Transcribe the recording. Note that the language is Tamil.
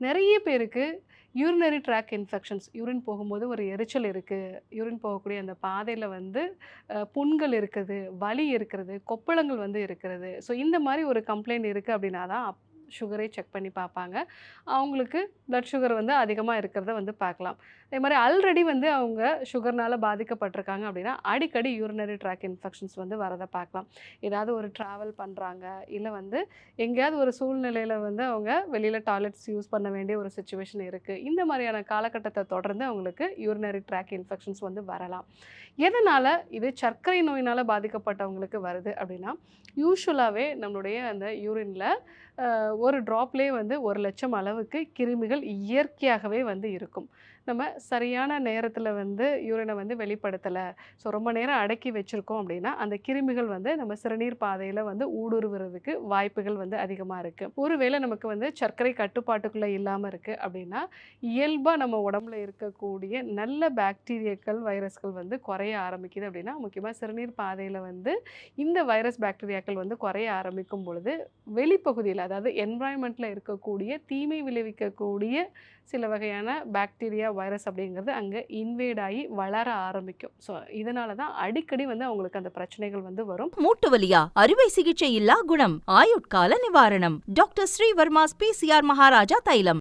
நிறைய பேருக்கு யூரினரி ட்ராக் இன்ஃபெக்ஷன்ஸ் யூரின் போகும்போது ஒரு எரிச்சல் இருக்குது யூரின் போகக்கூடிய அந்த பாதையில் வந்து புண்கள் இருக்குது வலி இருக்கிறது கொப்பளங்கள் வந்து இருக்கிறது ஸோ இந்த மாதிரி ஒரு கம்ப்ளைண்ட் இருக்குது அப்படின்னா தான் சுகரை செக் பண்ணி பார்ப்பாங்க. அவங்களுக்கு ப்ளட் சுகர் வந்து அதிகமாக இருக்கிறத வந்து பார்க்கலாம். அதே மாதிரி ஆல்ரெடி வந்து அவங்க சுகர்னால் பாதிக்கப்பட்டிருக்காங்க அப்படின்னா அடிக்கடி யூரினரி ட்ராக் இன்ஃபெக்ஷன்ஸ் வந்து வரதை பார்க்கலாம். ஏதாவது ஒரு ட்ராவல் பண்ணுறாங்க இல்லை வந்து எங்கேயாவது ஒரு சூழ்நிலையில் வந்து அவங்க வெளியில் டாய்லெட்ஸ் யூஸ் பண்ண வேண்டிய ஒரு சுச்சுவேஷன் இருக்குது இந்த மாதிரியான காலகட்டத்தை தொடர்ந்து அவங்களுக்கு யூரினரி ட்ராக் இன்ஃபெக்ஷன்ஸ் வந்து வரலாம். எதனால் இது சர்க்கரை நோயினால் பாதிக்கப்பட்டவங்களுக்கு வருது அப்படின்னா யூஸ்வலாகவே நம்மளுடைய அந்த யூரினில் ஒரு ட்ராப்லேயே வந்து ஒரு லட்சம் அளவுக்கு கிருமிகள் இயற்கையாகவே வந்து இருக்கும். நம்ம சரியான நேரத்தில் வந்து யூரினை வந்து வெளிப்படுத்தலை. ஸோ ரொம்ப நேரம் அடக்கி வச்சுருக்கோம் அப்படின்னா அந்த கிருமிகள் வந்து நம்ம சிறுநீர் பாதையில் வந்து ஊடுருவுறதுக்கு வாய்ப்புகள் வந்து அதிகமாக இருக்குது ஒருவேளை நமக்கு வந்து சர்க்கரை கட்டுப்பாட்டுக்குள்ளே இல்லாமல் இருக்குது அப்படின்னா இயல்பாக நம்ம உடம்புல இருக்கக்கூடிய நல்ல பாக்டீரியாக்கள் வைரஸ்கள் வந்து குறைய ஆரம்பிக்குது அப்படின்னா முக்கியமாக சிறுநீர் பாதையில் வந்து இந்த வைரஸ் பாக்டீரியாக்கள் வந்து குறைய ஆரம்பிக்கும் பொழுது வெளிப்பகுதியில் அதாவது என்வாயன்மெண்ட்டில் இருக்கக்கூடிய தீமை விளைவிக்கக்கூடிய சில வகையான பாக்டீரியா வைரஸ் அப்படிங்கிறது அங்கே இன்வேட் ஆகி வளர ஆரம்பிக்கும். ஸோ இதனால தான் அடிக்கடி வந்து அவங்களுக்கு அந்த பிரச்சனைகள் வந்து வரும். மூட்டு வலியா அறுவை சிகிச்சை இல்லா குணம் ஆயுட்கால நிவாரணம். டாக்டர் ஸ்ரீவர்மாஸ் பிசிஆர் மகாராஜா தைலம்.